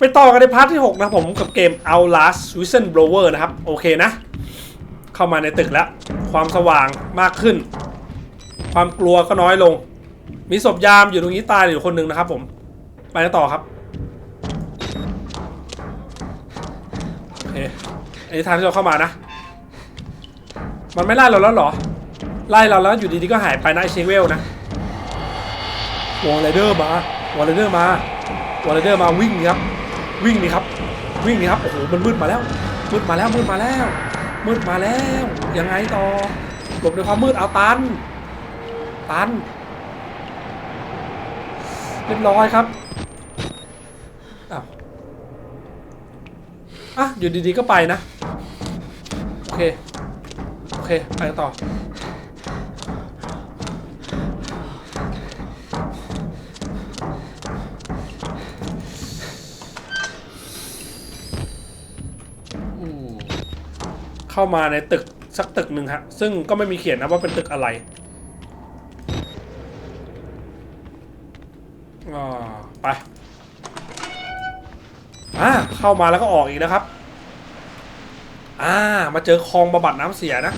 ไปต่อกันในพาร์ทที่ 6 นะผมกับเกม Outlast Whistleblower นะครับ โอเคนะ เข้ามาในตึกแล้ว ความสว่างมากขึ้น ความกลัวก็น้อยลง มีศพยามอยู่ตรงนี้ตายอยู่คนหนึ่งนะครับผม ไปต่อครับ โอเค อันนี้ทางที่เราเข้ามานะ มันไม่ไล่เราแล้วหรอ ไล่เราแล้วอยู่ดีๆก็หายไปนะไอเชเวลนะวอลเลเดอร์มาวอลเลเดอร์มาวอลเลเดอร์มาวิ่งครับ วิ่งนี่ครับ วิ่งนี่ครับโอ้โหมันมืดมาแล้ว มืดมาแล้วมืดมาแล้ว มืดมาแล้วยังไงต่อหลบในความมืดเอาตัน ตันเรียบร้อยครับอ้าวอะอยู่ดีๆก็ไปนะ โอเค โอเค ไปต่อ เข้ามาในตึกสักตึกหนึ่งฮะ ซึ่งก็ไม่มีเขียนนะว่าเป็นตึกอะไรอ่าไปอ่าเข้ามาแล้วก็ออกอีกนะครับ อ่า มาเจอคลองบำบัดน้ำเสียนะ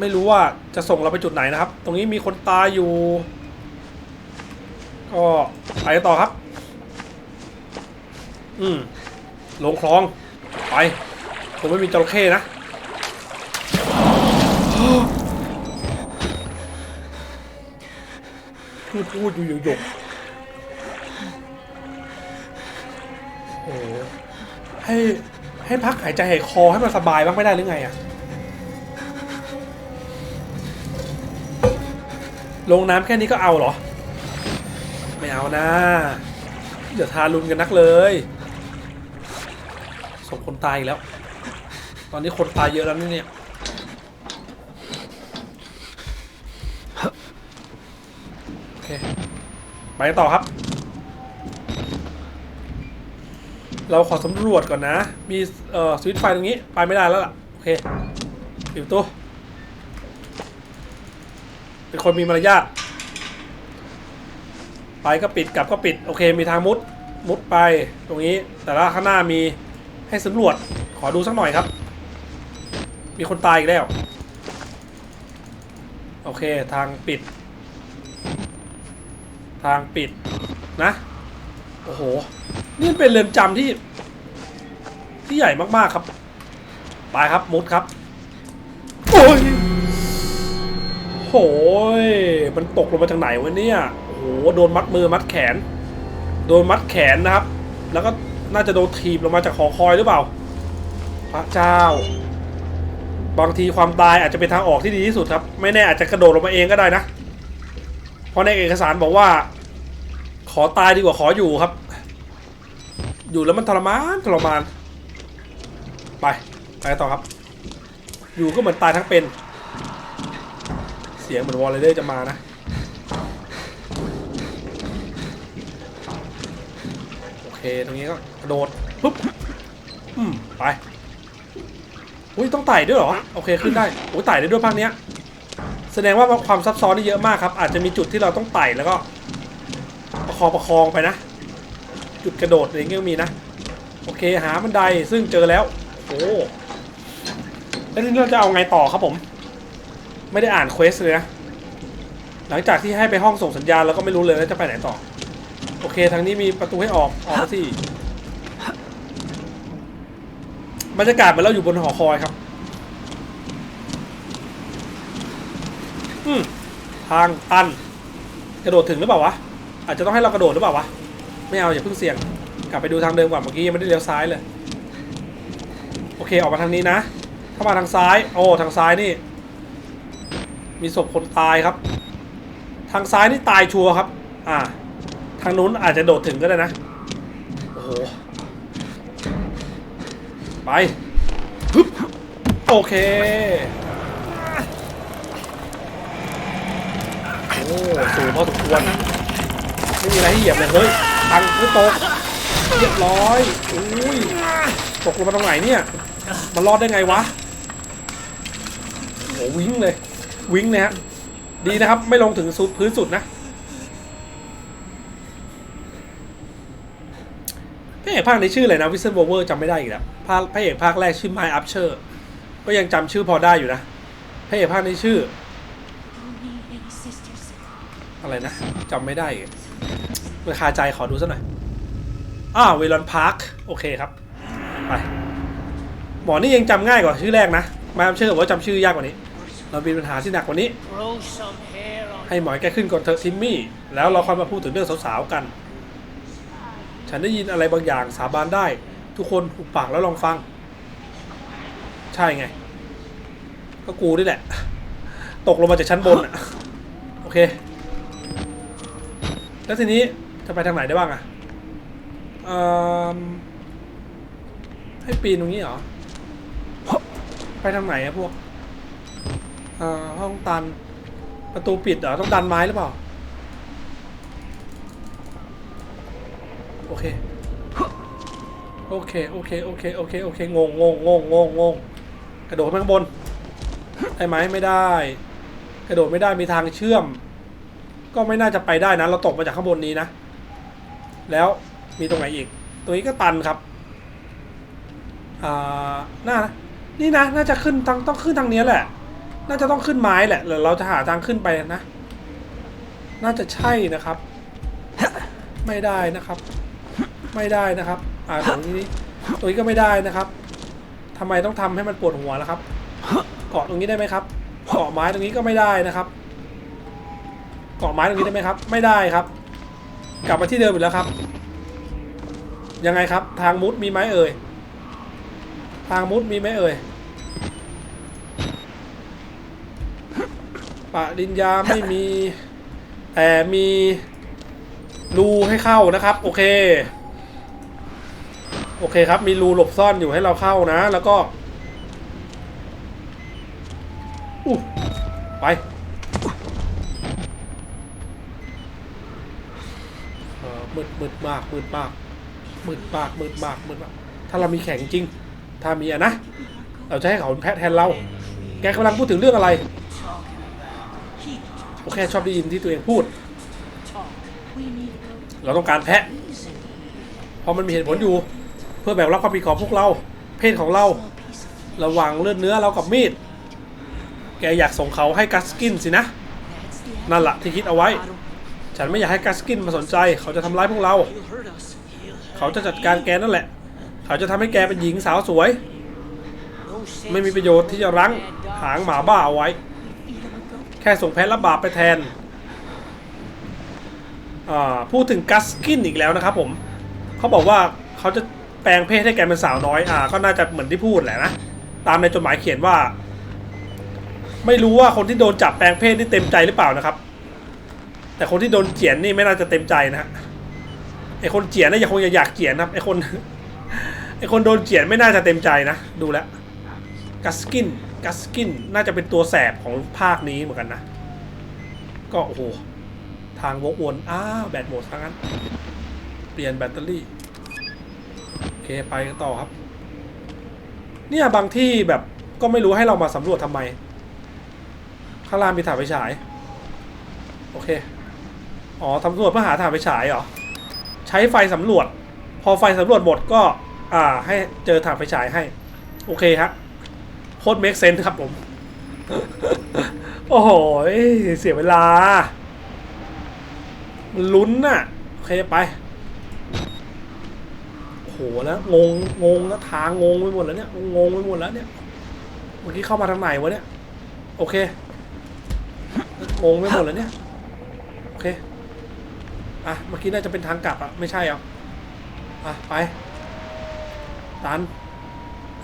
ไม่รู้ว่าจะส่งเราไปจุดไหนนะครับ ตรงนี้มีคนตายอยู่ ก็ไปต่อครับ อืมลงคลองไป คงไม่มีจระเข้นะพูดพูดอยู่หยกโอ้โหให้ให้พักหายใจหายคอให้มันสบายบ้างไม่ได้หรือไงอะลงน้ำแค่นี้ก็เอาเหรอ ไม่เอานะเดี๋ยวทารุณกันนักเลยศพคนตายอีกแล้ว ตอนนี้คนตายเยอะแล้วนี่เนี่ยโอเคไปต่อครับ เราขอสำรวจก่อนนะ มีเอ่อสวิตไฟตรงนี้ ไปไม่ได้แล้วล่ะ โอเคปิดตู้เป็นคนมีมารยาทไปก็ปิดกลับก็ปิด โอเค มีทางมุดมุดไปตรงนี้ แต่ละข้างหน้ามีให้สำรวจขอดูสักหน่อยครับ มีคนตายอีกแล้ว โอเคทางปิด ทางปิดนะ โอ้โห นี่เป็นเรือนจำที่ ที่ใหญ่มากๆครับ ไปครับมุดครับ โอ้ยโหยมันตกลงมาจากไหนวะเนี่ยโอ้โหโดนมัดมือมัดแขน โดนมัดแขนนะครับ แล้วก็น่าจะโดนถีบลงมาจากหอคอยหรือเปล่า พระเจ้า บางทีความตายอาจจะเป็นทางออกที่ดีที่สุดครับ ไม่แน่อาจจะกระโดดลงมาเองก็ได้นะ เพราะในเอกสารบอกว่า ขอตายดีกว่าขออยู่ครับ อยู่แล้วมันทรมานทรมาน ไปไปต่อครับ อยู่ก็เหมือนตายทั้งเป็น เสียงเหมือนวอลเลเดอร์จะมานะโอเคตรงนี้ก็กระโดดปุ๊บอืมไป อุ้ยต้องไต่ด้วยเหรอ โอเคขึ้นได้โอ้ไต่ได้ด้วยภาคเนี้ย แสดงว่าความซับซ้อนนี่เยอะมากครับ อาจจะมีจุดที่เราต้องไต่แล้วก็ ประคองประคองไปนะ จุดกระโดดอะไรเงี้ยมีนะ โอเคหาบันไดซึ่งเจอแล้ว โอ้แล้วนี้เราจะเอาไงต่อครับผม ไม่ได้อ่านเควสเลยนะหลังจากที่ให้ไปห้องส่งสัญญาณแล้วก็ไม่รู้เลยว่าจะไปไหนต่อ โอเคทางนี้มีประตูให้ออกออกสิ บรรยากาศเหมือนเราอยู่บนหอคอยครับ อืมทางตัน กระโดดถึงหรือเปล่าวะ อาจจะต้องให้เรากระโดดหรือเปล่าวะ ไม่เอาอย่าเพิ่งเสี่ยง กลับไปดูทางเดิมก่อนเมื่อกี้ยังไม่ได้เลี้ยวซ้ายเลย โอเคออกมาทางนี้นะ ถ้ามาทางซ้าย โอ้ทางซ้ายนี่ มีศพคนตายครับ ทางซ้ายนี่ตายชัวร์ครับ อ่า ทางนู้นอาจจะโดดถึงก็ได้นะ โอ้โห ไปฮึบโอเคโอ้สูงพอสมควรไม่มีอะไรให้เหยียบเลยเฮ้ยตังค์ไม่ตกเรียบร้อยอุ้ยตกลงมาตรงไหนเนี่ยมันรอดได้ไงวะโอ้วิ่งเลยวิ่งเลยฮะดีนะครับ ไม่ลงถึงสุดพื้นสุดนะ เอ๊ะ ระเอกภาคนี้ชื่ออะไรนะวิสเซนโบเวอร์จำไม่ได้อีกแล้วภาคพระเอกภาคแรกชื่อไมอัพเชอร์ก็ยังจำชื่อพอได้อยู่นะพระเอกภาคนี้ชื่อ อะไรนะจำไม่ได้เมื่อคาใจขอดูสักหน่อยอ้าเวลอนพาร์คโอเคครับไปหมอนี่ยังจำง่ายกว่าชื่อแรกนะไมอัพเชอร์ว่าจำชื่อยากกว่านี้ เรามีปัญหาที่หนักกว่านี้ ให้หมอแกขึ้นก่อนเถอะทิมมี่แล้วเราค่อยมาพูดถึงเรื่องสาวๆกัน ฉันได้ยินอะไรบางอย่างสาบานได้ ทุกคนหุบปากแล้วลองฟัง ใช่ไง ก็กูนี่แหละ ตกลงมาจากชั้นบนอะ โอเค แล้วทีนี้จะไปทางไหนได้บ้างอะอให้ปีนตรงนี้เหรอ ไปทางไหนอะพวกอห้องตัน ประตูปิดเหรอ ต้องดันไม้หรือเปล่า โอเค โอเค โอเค โอเค โอเค โอเค งงงงงงงงงงกระโดดขึ้นไปข้างบนได้ไหมไม่ได้ กระโดดไม่ได้มีทางเชื่อม ก็ไม่น่าจะไปได้นะ เราตกมาจากข้างบนนี้นะ แล้วมีตรงไหนอีก ตรงนี้ก็ตันครับ อ่าน่านี่นะ น่าจะขึ้นทางต้องขึ้นทางนี้แหละ น่าจะต้องขึ้นไม้แหละหรือเราจะหาทางขึ้นไปนะ น่าจะใช่นะครับ ไม่ได้นะครับ ไม่ได้นะครับ อ่าตรงนี้ตรงนี้ก็ไม่ได้นะครับทำไมต้องทำให้มันปวดหัวล่ะครับ เกาะตรงนี้ได้ไหมครับเกาะไม้ตรงนี้ก็ไม่ได้นะครับ เกาะไม้ตรงนี้ได้ไหมครับ ไม่ได้ครับ กลับมาที่เดิมอีกแล้วครับ ยังไงครับ ทางมุดมีไหมเอ่ย ทางมุดมีไหมเอ่ยปริญญาไม่มีแต่มีรูให้เข้านะครับ โอเค โอเคครับ มีรูหลบซ่อนอยู่ให้เราเข้านะ แล้วก็อู้ไปเออมืดมืดมากมืดมากมืดมากมืดมากมืดมาก ถ้าเรามีแข่งจริง ถ้ามีอะนะ เราจะให้เขาแพะแทนเรา แกกำลังพูดถึงเรื่องอะไร He ผมแค่ชอบได้ยินที่ตัวเองพูด เราต้องการแพะ เพราะมันมีเหตุผลอยู่ เพื่อแบ่งรับความผิดของพวกเรา เพศของเรา ระหว่างเลือดเนื้อเรากับมีด แกอยากส่งเขาให้กัสกินสินะ นั่นแหละที่คิดเอาไว้ ฉันไม่อยากให้กัสกินมาสนใจ เขาจะทำร้ายพวกเรา เขาจะจัดการแกนั่นแหละ เขาจะทำให้แกเป็นหญิงสาวสวย ไม่มีประโยชน์ที่จะรั้งหางหมาบ้าเอาไว้ แค่ส่งแพ้รับบาปไปแทนอ่าพูดถึงกัสกินอีกแล้วนะครับผม เขาบอกว่าเขาจะ แปลงเพศให้แกเป็นสาวน้อยอ่าก็น่าจะเหมือนที่พูดแหละนะตามในจดหมายเขียนว่า ไม่รู้ว่าคนที่โดนจับแปลงเพศนี่เต็มใจหรือเปล่านะครับ แต่คนที่โดนเจียนนี่ไม่น่าจะเต็มใจนะฮะไอคนเจียนน่าจะคงจะอยากเจียนนะครับไอคนไอคนโดนเจียนไม่น่าจะเต็มใจนะดูแล้วกัสกินกัสกินน่าจะเป็นตัวแสบของภาคนี้เหมือนกันนะ ก็โอ้โหทางวกวนอ้าวแบตหมดทั้งนั้น เปลี่ยนแบตเตอรี่ เคไปกันต่อครับ เนี่ยบางที่แบบก็ไม่รู้ให้เรามาสำรวจทำไม ข้างล่างมีถ่านไฟฉาย โอเค อ๋อสำรวจเพื่อหาถ่านไฟฉายเหรอ ใช้ไฟสำรวจ พอไฟสำรวจหมดก็ อ่า ให้เจอถ่านไฟฉายให้ โอเคครับโคตรเมคเซนครับผม โอ้โห เสียเวลามันลุ้นน่ะ โอเคไป หแล้วงงงงแล้วทางงงไปหมดแล้วเนี่ยงงไปหมดแล้วเนี่ยเมื่อกี้เข้ามาทางไหนวะเนี่ยโอเคงงไปหมดแล้วเนี่ยโอเคอะเมื่อกี้น่าจะเป็นทางกลับอะไม่ใช่เหรออะไปตัน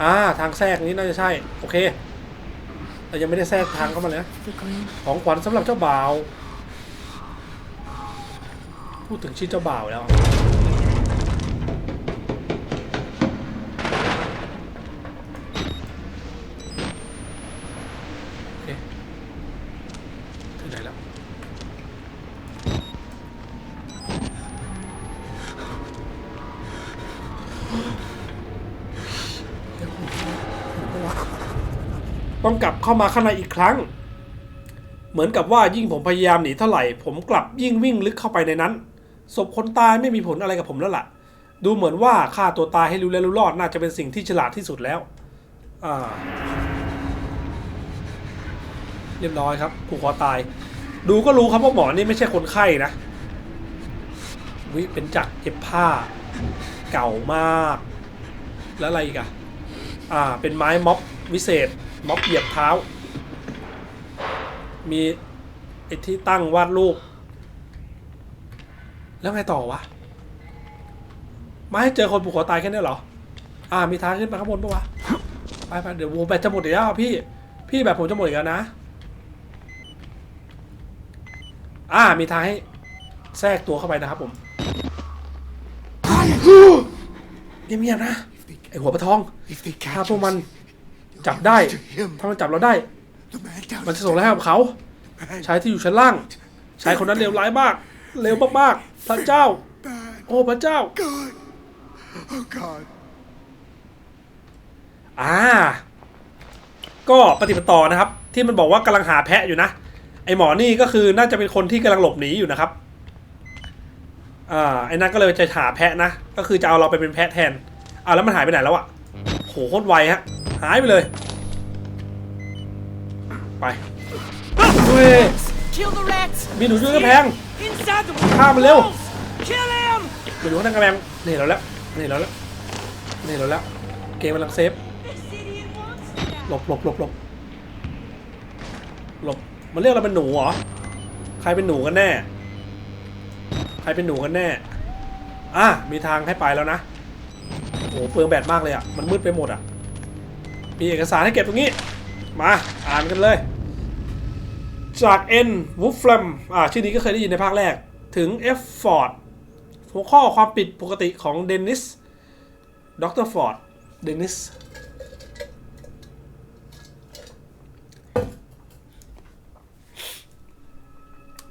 อ่าทางแทรกนี้น่าจะใช่โอเคแต่ยังไม่ได้แทรกทางเข้ามาเลยนะของขวัญสำหรับเจ้าบ่าวพูดถึงชื่อเจ้าบ่าวแล้ว โอเค ถึงไหนแล้ว ต้องกลับ เข้ามาข้างในอีกครั้ง เหมือนกับว่ายิ่งผมพยายามหนีเท่าไหร่ ผมกลับยิ่งวิ่งลึกเข้าไปในนั้นศพคนตายไม่มีผลอะไรกับผมแล้วล่ะ ดูเหมือนว่าฆ่าตัวตายให้รู้และรู้รอดน่าจะเป็นสิ่งที่ฉลาดที่สุดแล้วอ่าเรียบร้อยครับผูกคอตาย ดูก็รู้ครับว่าหมอนี่ไม่ใช่คนไข้นะวิเป็นจักรเย็บผ้า เก่ามาก แล้วอะไรอีกอะอ่า เป็นไม้ม็อบวิเศษ ม็อบเหยียบเท้า มีไอ้ที่ตั้งวาดรูป แล้วไงต่อวะ ไม่ให้เจอคนผูกคอตายแค่นี้เหรอ อ่า มีทางขึ้นไปข้างบนปะวะ ไปไปเดี๋ยวโวแบตจะหมดอีกแล้วอะพี่ พี่แบบผมจะหมดอีกแล้วนะ อ่า มีทางให้แทรกตัวเข้าไปนะครับผมเงียบๆนะ ไอหัวปลาทอง If they ถ้า catch พวกมัน us, จับได้ ถ้ามันจับเราได้ มันจะส่งแล้ให้กับเขา ชายที่อยู่ชั้นล่าง ชายคนนั้นเลวร้ายมาก เลวมากๆ พระเจ้า โอ้พระเจ้า อ่า ก็ปฏิบัติต่อนะครับ ที่มันบอกว่ากำลังหาแพะอยู่นะ ไอหมอนี่ก็คือน่าจะเป็นคนที่กำลังหลบหนีอยู่นะครับ อ่า ไอ้นั่นก็เลยจะหาแพะนะ ก็คือจะเอาเราไปเป็นแพะแทนอ่าแล้วมันหายไปไหนแล้วอะโหโคตรไวฮะ หายไปเลย ไปเว้ย Kill the rats! มีหนูช่วยกระแพง Inside the ฆ่ามันเร็ว walls! Kill him! ไปดูข้างในกระแพงนี่เราแล้วนี่เราแล้วนี่เราแล้วเกมกำลังเซฟ This idiot wants หลบหลบหลบหลบหลบมันเรียกเราเป็นหนูเหรอใครเป็นหนูกันแน่ ใครเป็นหนูกันแน่อะมีทางให้ไปแล้วนะโอ้เปลืองแบตมากเลยอะมันมืดไปหมดอะ มีเอกสารให้เก็บตรงนี้ มาอ่านกันเลย จาก N w o o f l a m อ่าชื่อนี้ก็เคยได้ยินในภาคแรก ถึง F Ford หัวข้อความผิดปกติของเดนนิสดร์ฟอร์ดเดนนิส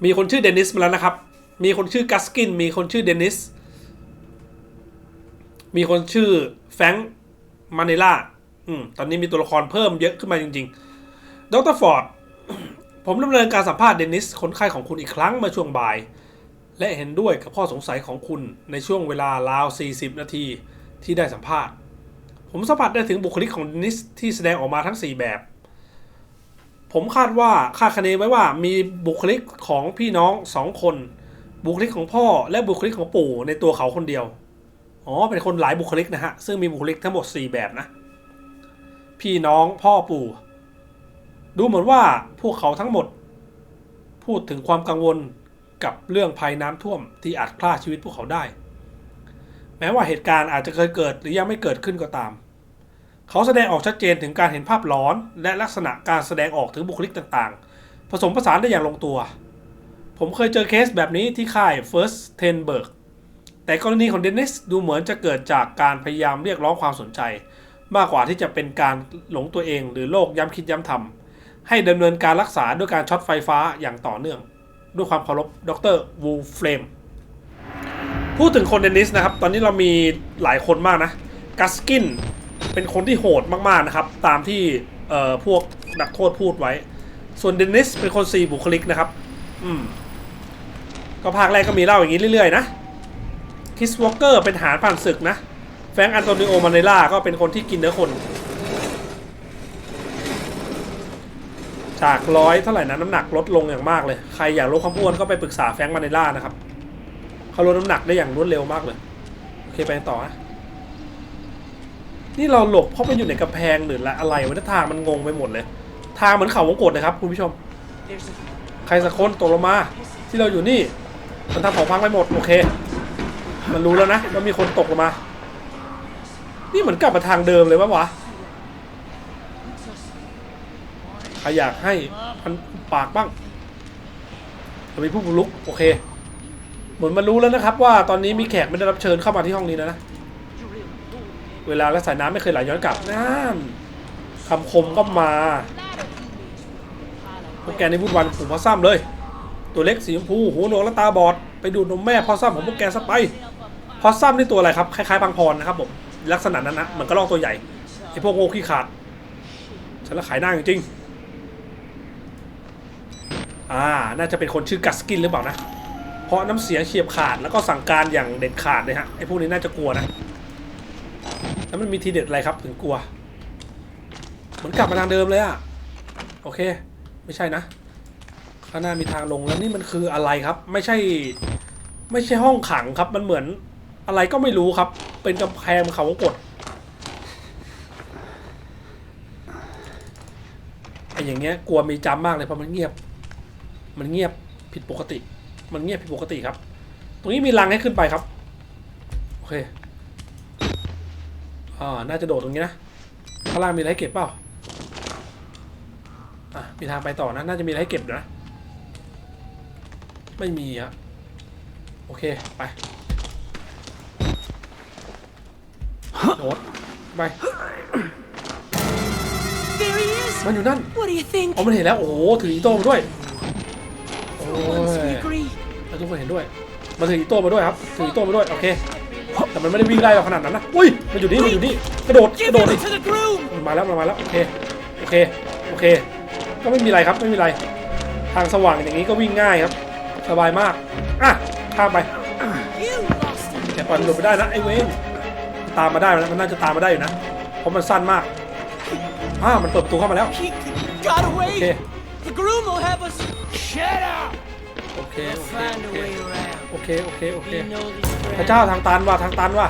มีคนชื่อเดนิสมาแล้วนะครับ มีคนชื่อกัสกิน มีคนชื่อเดนิส มีคนชื่อแฟงมาเนล่า อืมตอนนี้มีตัวละครเพิ่มเยอะขึ้นมาจริง ๆ ดรฟอร์ด ผมดำเนินการสัมภาษณ์เดนิสคนไข้ของคุณอีกครั้งเมื่อช่วงบ่าย และเห็นด้วยกับข้อสงสัยของคุณในช่วงเวลาราว 40 นาทีที่ได้สัมภาษณ์ ผมสัมผัสได้ถึงบุคลิกของเดนิสที่แสดงออกมาทั้ง 4 แบบ ผมคาดว่าคาดคะเนไว้ว่ามีบุคลิกของพี่น้องสองคน บุคลิกของพ่อและบุคลิกของปู่ในตัวเขาคนเดียว อ๋อ เป็นคนหลายบุคลิกนะฮะ ซึ่งมีบุคลิกทั้งหมด 4 แบบนะ พี่น้องพ่อปู่ ดูเหมือนว่าพวกเขาทั้งหมด พูดถึงความกังวลกับเรื่องภัยน้ำท่วมที่อาจฆ่าชีวิตพวกเขาได้ แม้ว่าเหตุการณ์อาจจะเคยเกิดหรือยังไม่เกิดขึ้นก็ตาม เขาแสดงออกชัดเจนถึงการเห็นภาพหลอน และลักษณะการแสดงออกถึงบุคลิกต่างๆ ผสมผสานได้อย่างลงตัว ผมเคยเจอเคสแบบนี้ที่ค่าย First Tenberg แต่กรณีของเดนิสดูเหมือนจะเกิดจากการพยายามเรียกร้องความสนใจ มากกว่าที่จะเป็นการหลงตัวเองหรือโรคย้ำคิดย้ำทำให้ดำเนินการรักษาด้วยการช็อตไฟฟ้าอย่างต่อเนื่อง ด้วยความเคารพดรวูเฟลมพูดถึงคนเดนิสนะครับ ตอนนี้เรามีหลายคนมากนะ กัสกินเป็นคนที่โหดมากๆนะครับ ตามที่เอ่อพวกนักโทษพูดไว้ ส่วนเดนิสเป็นคนซีบุคลิกนะครับ อืม ก็ภาคแรกก็มีเล่าอย่างนี้เรื่อยๆนะ คิสวอ l เกอร์เป็นทหารผ่านศึกนะ แฟงอันโตนิโอมาเนล่าก็เป็นคนที่กินเนื้อคน จากร้อยเท่าไหร่นะน้ำหนักลดลงอย่างมากเลย ใครอยากลดความอ้วนก็ไปปรึกษาแฟงมาเนล่านะครับเขาลดน้ำหนักได้อย่างรวดเร็วมากเลย โอเคไปต่อนะนี่เราหลบเพราะมันอยู่ในกำแพงหรืออะไรวะเนี่ยทางมันงงไปหมดเลย ทางเหมือนเขาวงกตเลยครับคุณผู้ชม ใครสักคนตกลงมา ที่เราอยู่นี่ มันทำของพังไปหมด โอเค มันรู้แล้วนะว่ามีคนตกลงมา นี่เหมือนกลับมาทางเดิมเลยวะวะใครอยากให้มันปากบ้างเรามีผู้บุกรุกโอเค เหมือนมันรู้แล้วนะครับ ว่าตอนนี้มีแขกไม่ได้รับเชิญเข้ามาที่ห้องนี้แล้วนะ เวลาและสายน้ำไม่เคยไหลย้อนกลับนั่นคำคมก็มาพวกแกนี่พูดวันผมพอซ้ำเลย ตัวเล็กสีชมพูหูหนวกและตาบอด ไปดูดนมแม่พอซ้ำของพวกแกซะไป พอซ้ำนี่ตัวอะไรครับ คล้ายๆพังพรนะครับผม ลักษณะนั้นนะเหมือนกระรอกตัวใหญ่ไอพวกโง่ขี้ขาด ฉันละขายหน้าจริงๆอ่า น่าจะเป็นคนชื่อกัสกินหรือเปล่านะ เพราะน้ำเสียงเฉียบขาดแล้วก็สั่งการอย่างเด็ดขาดเลยฮะไอ้พวกนี้น่าจะกลัวนะ แล้วมันมีทีเด็ดอะไรครับถึงกลัว เหมือนกลับมาทางเดิมเลยอะโอเค ไม่ใช่นะข้างหน้ามีทางลงแล้วนี่มันคืออะไรครับ ไม่ใช่ ไม่ใช่ห้องขังครับมันเหมือน อะไรก็ไม่รู้ครับ เป็นกำแพงเขากดไอ้อย่างเงี้ยกลัวมีจำมากเลยเพราะมันเงียบ มันเงียบผิดปกติ มันเงียบผิดปกติครับ ตรงนี้มีรังให้ขึ้นไปครับ โอเคอ่าน่าจะโดดตรงนี้นะข้างล่างมีอะไรให้เก็บเปล่าอะมีทางไปต่อนะ น่าจะมีอะไรให้เก็บนะ ไม่มีอะโอเค ไป โดดไป There he is! มันอยู่นั่น What do you think? อ๋อมันเห็นแล้ว โอ้โห ถืออีโต้มาด้วย โอ้ Once we ย agree. แล้วทุกคนเห็นด้วย มันถืออีโต้มาด้วยครับ ถืออีโต้มาด้วย โอเค แต่มันไม่ได้วิ่งไล่เราขนาดนั้นนะ อุ้ย มันอยู่นี่ มันอยู่นี่ กระโดด ก Give ระโดด him ดิ to the groom! มันมาแล้วมันมาแล้ว โอเค โอเค โอเค ก็ไม่มีอะไรครับ ไม่มีอะไร ทางสว่างอย่างนี้ก็วิ่งง่ายครับ สบายมาก อะข้ามไป You lost him! แต่ปล่อยมันหลุดไปได้นะไอ้เวน ตามมาได้นะมันน่าจะตามมาได้อยู่นะเพราะมันสั้นมากอ่ามันเปิดประตูเข้ามาแล้ว He got away! Okay. The groom will have us. Shut up! โอเค We'll โอเค find โอ a เค way around. โอเค โอเค โอเค We know these พระ grounds. เจ้าทางตันว่ะทางตันว่ะ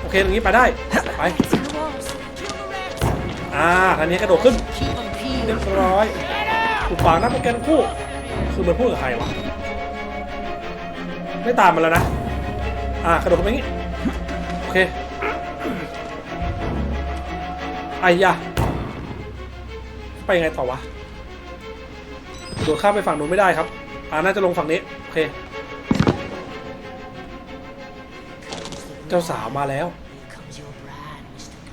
โอเคตรงนี้ไปได้ไป It's in the walls. Kill the rats. อ่าทางนี้กระโดดขึ้น Keep them เรีย peeled. บร้อยถูกปากนะโปรแกรมคู่ คือมันพูดกับใครวะ ไม่ตามมันแล้วนะ อ่ากระโดดเข้าไปอย่างงี้ โอเค ไอ้ยะไปยังไงต่อวะโดดข้ามไปฝั่งนู้นไม่ได้ครับ อ่าน่าจะลงฝั่งนี้ โอเค เจ้าสาวมาแล้ว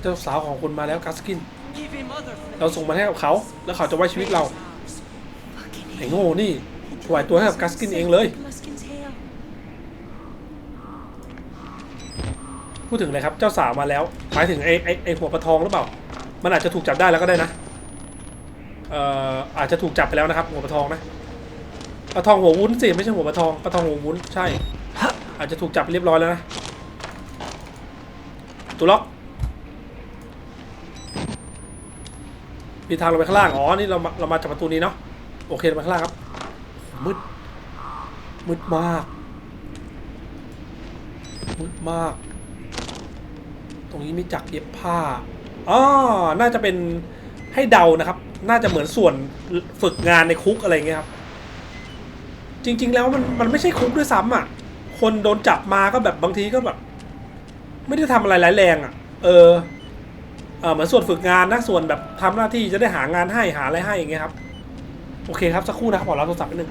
เจ้าสาวของคุณมาแล้วกัสกิน เราส่งมันให้กับเขา แล้วเขาจะไว้ชีวิตเราไอ้โง่นี่ถวายตัวให้กับกัสกินเองเลย พูดถึงเลยครับ เจ้าสาวมาแล้ว หมายถึงไอ้ไอ้ไอ้หัวปลาทองหรือเปล่า มันอาจจะถูกจับได้แล้วก็ได้นะเอ่ออาจจะถูกจับไปแล้วนะครับ หัวปลาทองนะปลาทองหัววุ้นสิไม่ใช่หัวปลาทองปลาทองหัววุ้นใช่ อาจจะถูกจับเรียบร้อยแล้วนะตัวล็อกมีทางลงไปข้างล่างอ๋อนี่เรามาเรามาจากประตูนี้เนาะโอเคลงไปข้างล่างครับมืดมืดมากมืดมาก ตรงนี้มีจักรเย็บผ้า อ๋อน่าจะเป็นให้เดานะครับ น่าจะเหมือนส่วนฝึกงานในคุกอะไรเงี้ยครับ จริง ๆ แล้วมันมันไม่ใช่คุกด้วยซ้ำอะ คนโดนจับมาก็แบบบางทีก็แบบ ไม่ได้ทำอะไรร้ายแรงอะ เออเออเหมือนส่วนฝึกงานนะส่วนแบบทำหน้าที่จะได้หางานให้หาอะไรให้อย่างเงี้ยครับ โอเคครับสักครู่นะครับขอรับโทรศัพท์นิดนึง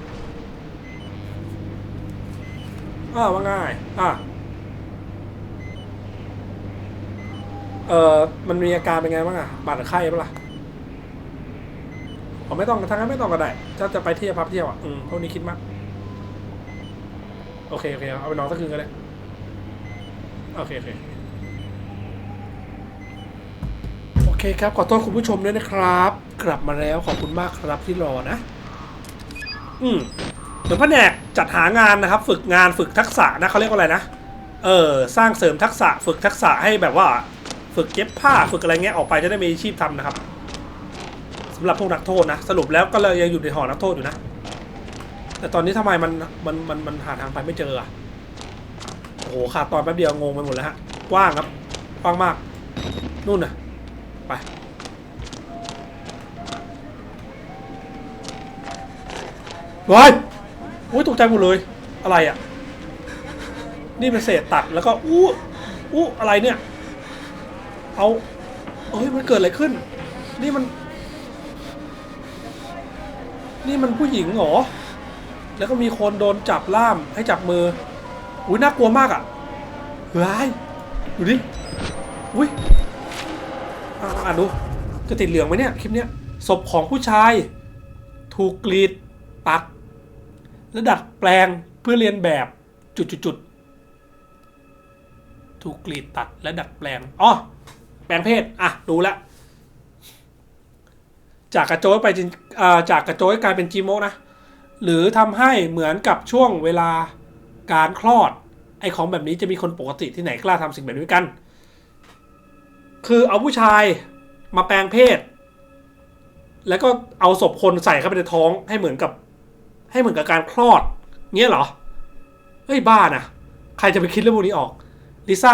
อ่าว่าง่าย อ่า เออมันมีอาการเป็นไงบ้างอะบาดหรือไข้ปะล่ะผมไม่ต้องทั้งนั้นไม่ต้องก็ได้ถ้าจะไปเที่ยวพักเที่ยวอะอืมพวกนี้คิดมากโอเคโอเคเอาไปนอนสักคืนก็ได้โอเคโอเคโอเคครับขอโทษคุณผู้ชมด้วยนะครับ กลับมาแล้วขอบคุณมากครับที่รอนะ อืมเหมือนแผนกจัดหางานนะครับ ฝึกงานฝึกทักษะนะเขาเรียกว่าอะไรนะเออสร้างเสริมทักษะฝึกทักษะให้แบบว่า ฝึกเย็บผ้าฝึกอะไรเงี้ยออกไปจะได้มีอาชีพทำนะครับสำหรับพวกนักโทษนะ สรุปแล้วก็เลยยังอยู่ในหอนักโทษอยู่นะ แต่ตอนนี้ทำไมมันมันมันมันหาทางไปไม่เจออะโอ้โหขาดตอนแป๊บเดียวงงไปหมดแล้วฮะกว้างครับกว้างมากนู่นน่ะไปว้ายอุ้ยตกใจหมดเลย อะไรอะ นี่เป็นเศษตัดแล้วก็อู้อู้อะไรเนี่ย เอาเอ้ยมันเกิดอะไรขึ้น นี่มัน นี่มันผู้หญิงเหรอ แล้วก็มีคนโดนจับล่ามให้จับมือ อุ้ยน่ากลัวมากอะเฮ้ยดูดิ อุ้ยอ่านดู จะติดเหลืองไหมเนี่ยคลิปเนี้ย ศพของผู้ชาย ถูกกรีดตัดและดัดแปลงเพื่อเรียนแบบจุดจุดจุดๆถูกกรีดตัดและดัดแปลงอ๋อ ปลงเพศ อะดูแล้วจากกระโจยไปจินอ่าจากกระโจยกลายเป็นจีโมนะ หรือทำให้เหมือนกับช่วงเวลาการคลอด ไอ้ของแบบนี้จะมีคนปกติที่ไหนกล้าทำสิ่งแบบนี้กัน คือเอาผู้ชายมาแปลงเพศ แล้วก็เอาศพคนใส่เข้าไปในท้องให้เหมือนกับ ให้เหมือนกับการคลอด เงี้ยเหรอ เฮ้ยบ้านะใครจะไปคิดเรื่องพวกนี้ออก ลิซ่า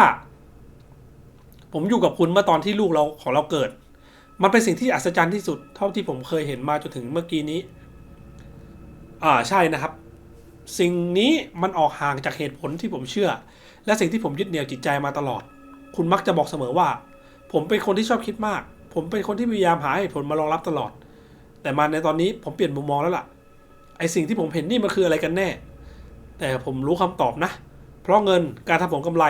ผมอยู่กับคุณเมื่อตอนที่ลูกเราของเราเกิด มันเป็นสิ่งที่อัศจรรย์ที่สุดเท่าที่ผมเคยเห็นมาจนถึงเมื่อกี้นี้ อ่าใช่นะครับ สิ่งนี้มันออกห่างจากเหตุผลที่ผมเชื่อ และสิ่งที่ผมยึดเหนี่ยวจิตใจมาตลอด คุณมักจะบอกเสมอว่า ผมเป็นคนที่ชอบคิดมาก ผมเป็นคนที่พยายามหาเหตุผลมารองรับตลอด แต่มาในตอนนี้ผมเปลี่ยนมุมมองแล้วล่ะ ไอสิ่งที่ผมเห็นนี่มันคืออะไรกันแน่ แต่ผมรู้คำตอบนะ เพราะเงินการทำผลกำไร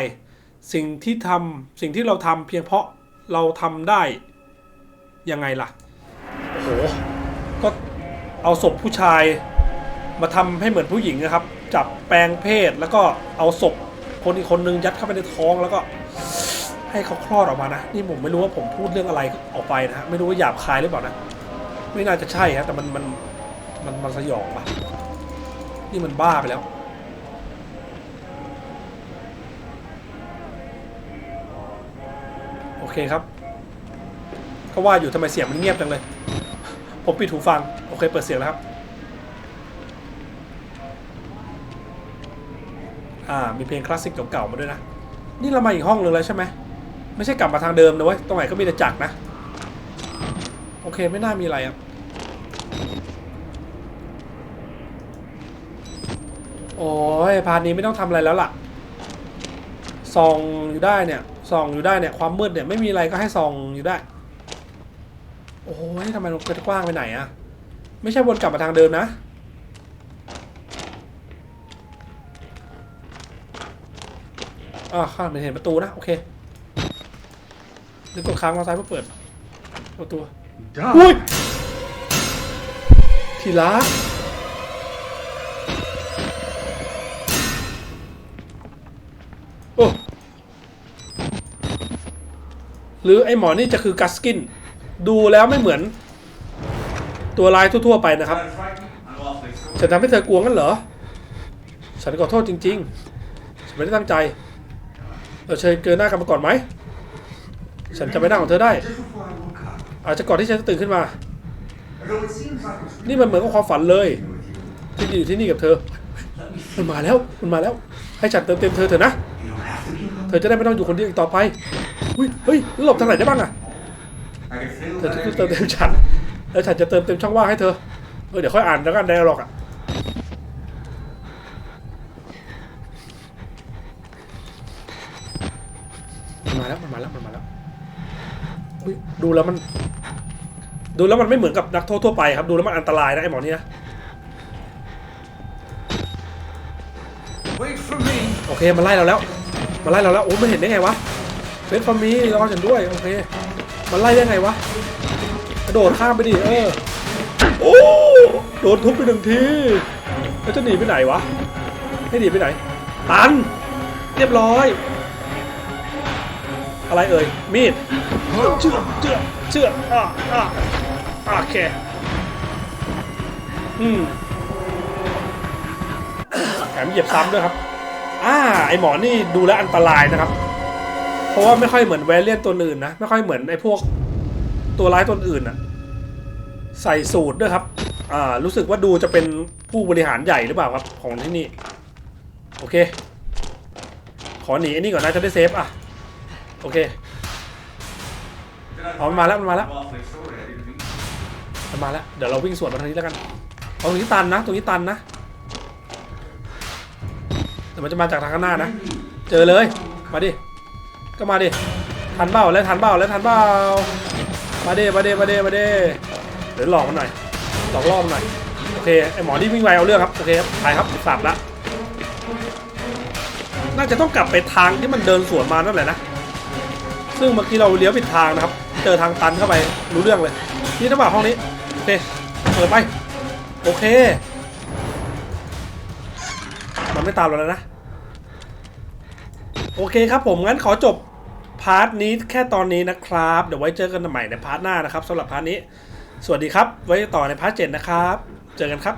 สิ่งที่ทำสิ่งที่เราทำเพียงเพราะเราทำได้ ยังไงล่ะ โอ้โห ก็เอาศพผู้ชายมาทำให้เหมือนผู้หญิงนะครับ จับแปลงเพศแล้วก็เอาศพคนอีกคนนึงยัดเข้าไปในท้องแล้วก็ให้เขาคลอดออกมานะ นี่ผมไม่รู้ว่าผมพูดเรื่องอะไรออกไปนะฮะไม่รู้ว่าหยาบคายหรือเปล่านะ ไม่น่าจะใช่ฮะแต่มันมันมันมันสยองปะนี่มันบ้าไปแล้ว เคครับ ก็ว่าอยู่ทำไมเสียงมันเงียบจังเลย ผมปิดหูฟัง โอเค เปิดเสียงแล้วครับ อ่า มีเพลงคลาสสิกเก่าๆมาด้วยนะ นี่เรามาอีกห้องหนึ่งแล้วใช่ไหม ไม่ใช่กลับมาทางเดิมนะเว้ย ตรงไหนก็มีแต่จักรนะ โอเค ไม่น่ามีอะไรครับ โอ้ยพาร์ทนี้ไม่ต้องทำอะไรแล้วล่ะส่องอยู่ได้เนี่ย ส่องอยู่ได้เนี่ยความมืดเนี่ยไม่มีอะไรก็ให้ส่องอยู่ได้ โอ้ยทำไมมันจะกว้างไปไหนอะไม่ใช่วนกลับมาทางเดิมนะ อ่าข้างไม่เห็นประตูนะโอเคนึกกดค้างมาซ้ายเพื่อเปิดประตูอุ้ยทีละ หรือไอ้หมอนี่จะคือกัสกิน ดูแล้วไม่เหมือน ตัวลายทั่วๆไปนะครับ ฉันทำให้เธอกลัวงั้นเหรอ ฉันขอโทษจริงๆ ฉันไม่ได้ตั้งใจ เราเชิญเกินหน้ากันมาก่อนไหม ฉันจะไม่นั่งของเธอได้ อาจจะก่อนที่ฉันจะตื่นขึ้นมา นี่มันเหมือนกับความฝันเลย ที่อยู่ที่นี่กับเธอ มันมาแล้ว มันมาแล้ว ให้ฉันเติมเต็มเธอเถอะนะ เธอจะได้ไม่ต้องอยู่คนเดียวอีกต่อไป อุ้ยเฮ้ยหลบทางไหนได้บ้างอะเธอจะเติมเต็มฉันแล้วฉันจะเติมเต็มช่องว่างให้เธอเออเดี๋ยวค่อยอ่านแล้วกันไดอะล็อกอะมันมาแล้วมันมาแล้วมันมาแล้วดูแล้วมัน ดูแล้วมันไม่เหมือนกับนักโทษทั่วไปครับ ดูแล้วมันอันตรายนะไอ้หมอนี่นะโอเคมันไล่เราแล้วมันไล่เราแล้วโอ้ไม่เห็นได้ไงวะ เฟสฟอร์มีรอฉันด้วย โอเค มันไล่ได้ไงวะ กระโดดข้ามไปดิ เออ โอ้โดนทุบไปหนึ่งที แล้วจะหนีไปไหนวะ ให้หนีไปไหน ตัน เรียบร้อย อะไรเอ่ย มีด เชื่อเชื่อเชืออะอะอะโอเค อืมแถมเหยียบซ้ำด้วยครับ อ่า ไอหมอนี่ดูแลอันตรายนะครับ ราะว่าไม่ค่อยเหมือนแวรเลียนตัวอื่นนะ ไม่ค่อยเหมือนไอพวกตัวร้ายตัวอื่นอะใส่สูตรด้วยครับ อ่า รู้สึกว่าดูจะเป็นผู้บริหารใหญ่หรือเปล่าครับ ของที่นี่ โอเค ขอหนีไอ้นี่ก่อนนะจะได้เซฟอะ โอเคเอามันมาแล้วมันมาแล้วมันมาแล้ว เดี๋ยวเราวิ่งสวนมาทางนี้แล้วกันเอาตรงนี้ตันนะ ตรงนี้ตันนะแต่มันจะมาจากทางข้างหน้านะ เจอเลย มาดิ ก็มาดิทันเบ้าแล้วทันเบ้าแล้วทันเบ้ามาเดิมาเดิมาเดิมาเดิเดี๋ยวหลอกมันหน่อยหลอกล่อมันหน่อยโอเคไอหมอที่วิ่งไวเอาเรื่องครับโอเคครับไปครับสับละน่าจะต้องกลับไปทางที่มันเดินสวนมานั่นแหละนะซึ่งเมื่อกี้เราเลี้ยวผิดทางนะครับ เจอทางตันเข้าไปรู้เรื่องเลย นี่นะบ่าห้องนี้โอเคเปิดไปโอเค มันไม่ตามเราแล้วนะ โอเคครับผมงั้นขอจบ พาร์ทนี้แค่ตอนนี้นะครับ เดี๋ยวไว้เจอกันใหม่ในพาร์ทหน้านะครับสำหรับพาร์ทนี้ สวัสดีครับ ไว้ต่อในพาร์ทเจ็ดนะครับ เจอกันครับ